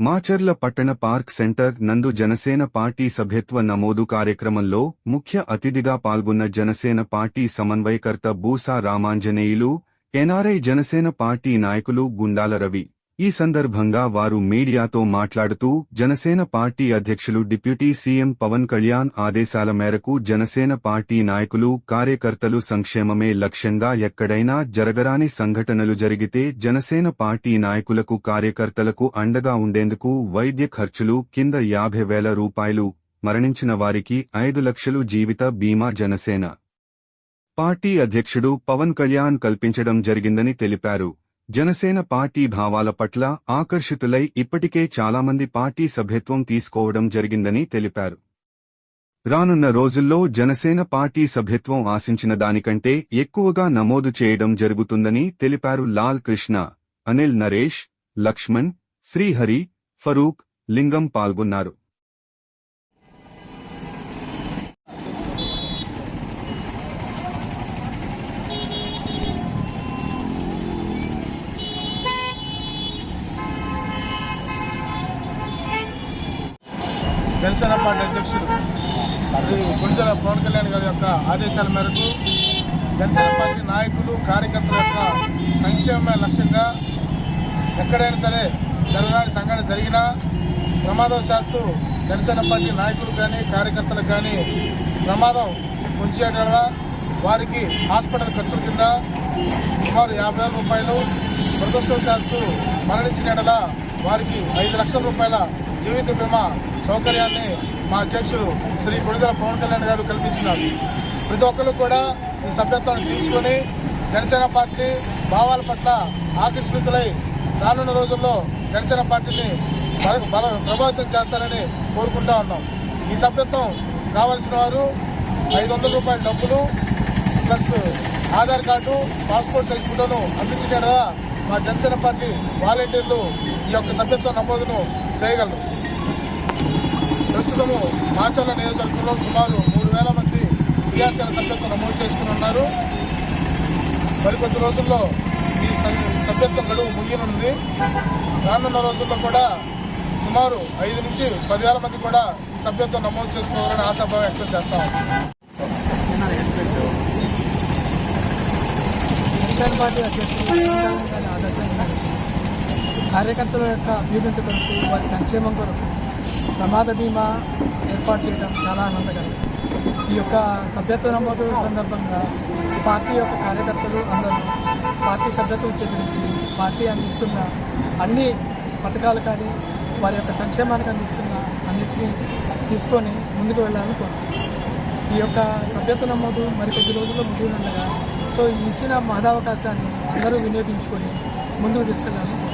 మాచర్ల పట్టణ park centre నందు Janasena party సభ్యత్వ నమోదు కార్యక్రమంలో ముఖ్య అతిథిగా పాల్గొన్న జనసేన పార్టీ సమన్వయకర్త బూసా రామాంజనేయులు ఎన్ఆర్ఐ జనసేన పార్టీ నాయకులు గుండాల రవి. ఈ సందర్భంగా వారు మీడియాతో మాట్లాడుతూ జనసేన పార్టీ అధ్యక్షులు డిప్యూటీ సీఎం పవన్ కళ్యాణ్ ఆదేశాల మేరకు జనసేన పార్టీ నాయకులు కార్యకర్తలు సంక్షేమమే లక్ష్యంగా ఎక్కడైనా జరగరాని సంఘటనలు జరిగితే జనసేన పార్టీ నాయకులకు కార్యకర్తలకు అండగా ఉండేందుకు వైద్య ఖర్చులు కింద యాభై వేల రూపాయలు మరణించిన వారికి ఐదు లక్షలు జీవిత బీమా జనసేన పార్టీ అధ్యక్షుడు పవన్ కళ్యాణ్ కల్పించడం జరిగిందని తెలిపారు. జనసేన పార్టీ భావాల పట్ల ఆకర్షితులై ఇప్పటికే చాలామంది పార్టీ సభ్యత్వం తీసుకోవడం జరిగిందని తెలిపారు. రానున్న రోజుల్లో జనసేన పార్టీ సభ్యత్వం ఆశించిన దానికంటే ఎక్కువగా నమోదు చేయడం జరుగుతుందని తెలిపారు లాల్ కృష్ణ అనిల్ నరేష్ లక్ష్మణ్ శ్రీహరి ఫరూక్ లింగం పాల్గొన్నారు. జనసేన పార్టీ అధ్యక్షుడు శ్రీ గుంజల పవన్ కళ్యాణ్ గారి యొక్క ఆదేశాల మేరకు జనసేన పార్టీ నాయకులు కార్యకర్తల యొక్క సంక్షేమమే లక్ష్యంగా ఎక్కడైనా సరే జరగరాని సంఘటన జరిగినా ప్రమాదవశాత్తు జనసేన పార్టీ నాయకులు కానీ కార్యకర్తలు కానీ ప్రమాదం ఉంచేటలా వారికి హాస్పిటల్ ఖర్చుల కింద సుమారు యాభై వేల రూపాయలు దురదృష్టవశాత్తు మరణించిన వారికి ఐదు లక్షల రూపాయల జీవిత బీమా సౌకర్యాన్ని మా అధ్యక్షుడు శ్రీ కొణిదల పవన్ కళ్యాణ్ గారు కల్పించినారు. ప్రతి ఒక్కరు కూడా ఈ సభ్యత్వాన్ని తీసుకొని జనసేన పార్టీ భావాల పట్ల ఆకర్షితులై రానున్న రోజుల్లో జనసేన పార్టీని ప్రభావితం చేస్తారని కోరుకుంటా ఉన్నాం. ఈ సభ్యత్వం కావలసిన వారు ఐదు వందల రూపాయల డబ్బులు plus Aadhaar card passport size ఫోటోను అందించగలరా? మా జనసేన పార్టీ వాలంటీర్లు ఈ యొక్క సభ్యత్వ నమోదును చేయగలరు. ప్రస్తుతము మాచర్ల నియోజకవర్గంలో సుమారు మూడు వేల మంది క్రియాశీల సభ్యత్వం నమోదు చేసుకుని ఉన్నారు. మరికొద్ది రోజుల్లో ఈ స- సభ్యత్వం గడువు ముగియనుంది. రానున్న రోజుల్లో కూడా సుమారు ఐదు నుంచి పదివేల మంది కూడా ఈ సభ్యత్వం నమోదు చేసుకోవాలని ఆశాభావం వ్యక్తం చేస్తా పార్టీ అధ్యక్షులు పవన్ కళ్యాణ్ గారి ఆదేశాల మేరకు కార్యకర్తల యొక్క అభ్యున్నతి కొరకు వారి సంక్షేమం కొరకు ప్రమాద బీమా ఏర్పాటు చేయడం చాలా ఆనందకరం. ఈ యొక్క సభ్యత్వ నమోదు సందర్భంగా పార్టీ యొక్క కార్యకర్తలు అందరూ పార్టీ సభ్యత్వం స్వీకరించి పార్టీ అందిస్తున్న అన్ని పథకాలు కానీ వారి యొక్క సంక్షేమానికి అందిస్తున్న అన్నిటినీ తీసుకొని ముందుకు వెళ్ళాలని కోరుతున్నాను ఈ యొక్క సభ్యత్వ నమోదు మరి కొద్ది రోజుల్లో ముగియనుండగా సో ఇచ్చిన మహదావకాశాన్ని అందరూ వినియోగించుకొని ముందుకు తీసుకెళ్ళాలని